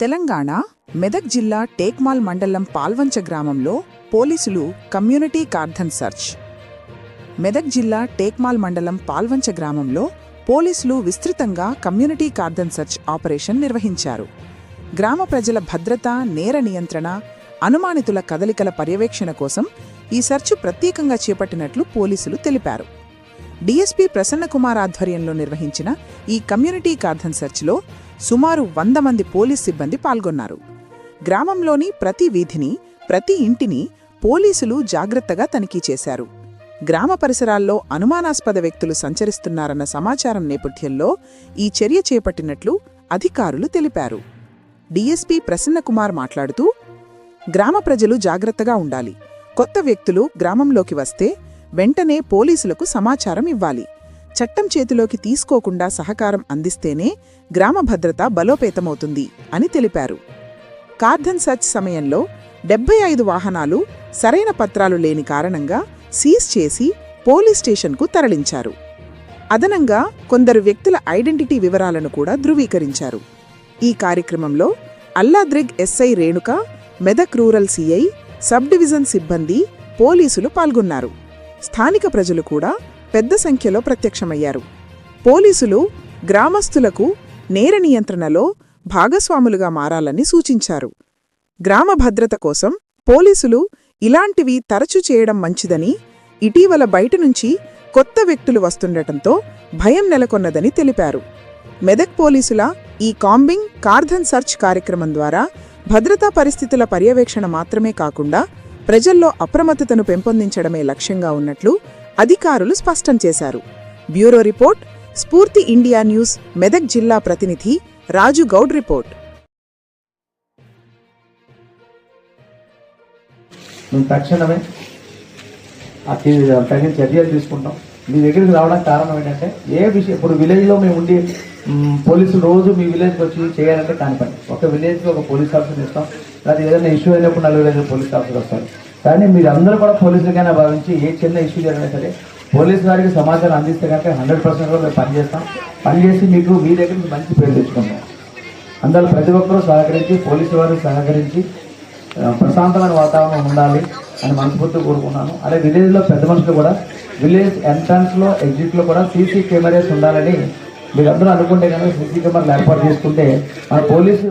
తెలంగాణ మెదక్ జిల్లా టేక్మాల్ మండలం పాల్వంచ గ్రామంలో పోలీసులు కమ్యూనిటీ కార్ధన్ సర్చ్. మెదక్ జిల్లా టేక్మాల్ మండలం పాల్వంచ గ్రామంలో పోలీసులు విస్తృతంగా కమ్యూనిటీ కార్థన్ సర్చ్ ఆపరేషన్ నిర్వహించారు. గ్రామ ప్రజల భద్రత నేర నియంత్రణ అనుమానితుల కదలికల పర్యవేక్షణ కోసం ఈ సర్చ్ ప్రత్యేకంగా చేపట్టినట్లు పోలీసులు తెలిపారు. డీఎస్పీ ప్రసన్నకుమార్ ఆధ్వర్యంలో నిర్వహించిన ఈ కమ్యూనిటీ కార్ధన్ సెర్చ్లో సుమారు వంద మంది పోలీస్ సిబ్బంది పాల్గొన్నారు. గ్రామంలోని ప్రతి వీధిని ప్రతి ఇంటిని పోలీసులు జాగ్రత్తగా తనిఖీ చేశారు. గ్రామ పరిసరాల్లో అనుమానాస్పద వ్యక్తులు సంచరిస్తున్నారన్న సమాచారం నేపథ్యంలో ఈ చర్య చేపట్టినట్లు అధికారులు తెలిపారు. డీఎస్పీ ప్రసన్నకుమార్ మాట్లాడుతూ గ్రామ ప్రజలు జాగ్రత్తగా ఉండాలి. కొత్త వ్యక్తులు గ్రామంలోకి వస్తే వెంటనే పోలీసులకు సమాచారం ఇవ్వాలి. చట్టం చేతిలోకి తీసుకోకుండా సహకారం అందిస్తేనే గ్రామ భద్రత బలోపేతమవుతుంది అని తెలిపారు. కార్ధన్ సర్చ్ సమయంలో డెబ్బై ఐదు వాహనాలు సరైన పత్రాలు లేని కారణంగా సీజ్ చేసి పోలీస్ స్టేషన్కు తరలించారు. అదనంగా కొందరు వ్యక్తుల ఐడెంటిటీ వివరాలను కూడా ధృవీకరించారు. ఈ కార్యక్రమంలో Alladurg SI Renuka Medak rural CI sub division సిబ్బంది పోలీసులు పాల్గొన్నారు. స్థానిక ప్రజలు కూడా పెద్ద సంఖ్యలో ప్రత్యక్షమయ్యారు. పోలీసులు గ్రామస్తులకు నేర నియంత్రణలో భాగస్వాములుగా మారాలని సూచించారు. గ్రామ భద్రత కోసం పోలీసులు ఇలాంటివి తరచు చేయడం మంచిదని ఇటీవల బయట నుంచి కొత్త వ్యక్తులు వస్తుండటంతో భయం నెలకొన్నదని తెలిపారు. మెదక్ పోలీసుల ఈ కాంబింగ్ కార్ధన్ సర్చ్ కార్యక్రమం ద్వారా భద్రతా పరిస్థితుల పర్యవేక్షణ మాత్రమే కాకుండా ప్రజల్లో అప్రమత్తతను పెంపొందించడమే లక్ష్యంగా ఉన్నట్లు అధికారులు స్పష్టం చేశారు. Bureau report Spoorthi India news Medak జిల్లా ప్రతినిధి రాజు గౌడ్ రిపోర్ట్. మేము తక్షణమే తగిన చర్యలు తీసుకుంటాం. మీ దగ్గరికి రావడానికి కారణం ఏంటంటే ఏ విషయం ఇప్పుడు విలేజ్లో మేము ఉండి పోలీసులు రోజు మీ విలేజ్కి వచ్చి చేయాలంటే కాని పని. ఒక విలేజ్కి ఒక పోలీస్ ఆఫీసర్ ఇస్తాం లేదా ఏదైనా ఇష్యూ అయినప్పుడు నలుగురు ఐదు పోలీస్ ఆఫీసర్ వస్తారు. కానీ మీరు అందరూ కూడా పోలీసులకైనా భావించి ఏ చిన్న ఇష్యూ జరిగినా సరే పోలీసు వారికి సమాచారం అందిస్తే కనుక హండ్రెడ్ పర్సెంట్ కూడా మేము పనిచేస్తాం పనిచేసి మీకు మీ దగ్గర మంచి పేరు తెచ్చుకుంటాం. అందరూ ప్రతి ఒక్కరూ సహకరించి పోలీసు వారు సహకరించి ప్రశాంతమైన వాతావరణం ఉండాలి అని మనస్ఫూర్తిగా కోరుకున్నాను అలాగే విలేజ్లో పెద్ద మనుషులు కూడా విలేజ్ ఎంట్రన్స్లో ఎగ్జిట్లో కూడా సీసీ కెమెరాస్ ఉండాలని మీరందరూ అనుకుంటే కనుక సీసీ కెమెరాలు ఏర్పాటు చేసుకుంటే మన పోలీసు